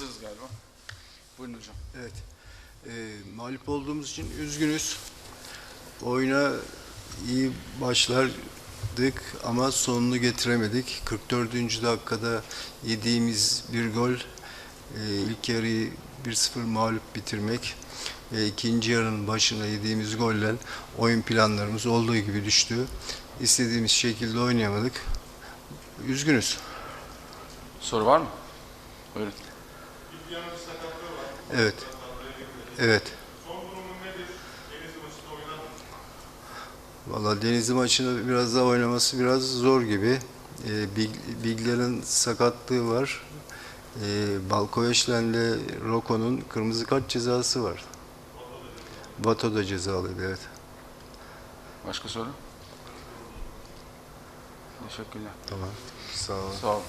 yapacağız galiba. Buyurun hocam. Evet. Ee, mağlup olduğumuz için üzgünüz. Oyuna iyi başlardık ama sonunu getiremedik. 44. dakikada yediğimiz bir gol, e, ilk yarıyı 1-0 mağlup bitirmek ve ikinci yarının başına yediğimiz golle oyun planlarımız olduğu gibi düştü. İstediğimiz şekilde oynayamadık. Üzgünüz. Soru var mı? Buyurun. Evet. Evet. Valla Denizli maçını biraz daha oynaması biraz zor gibi. Ee, Big- Bigler'in sakatlığı var. Ee, Balkoveşlen'le Roko'nun kırmızı kart cezası var. Bato da cezalıydı evet. Başka soru? Teşekkürler. Tamam. Sağ olun. Sağ olun.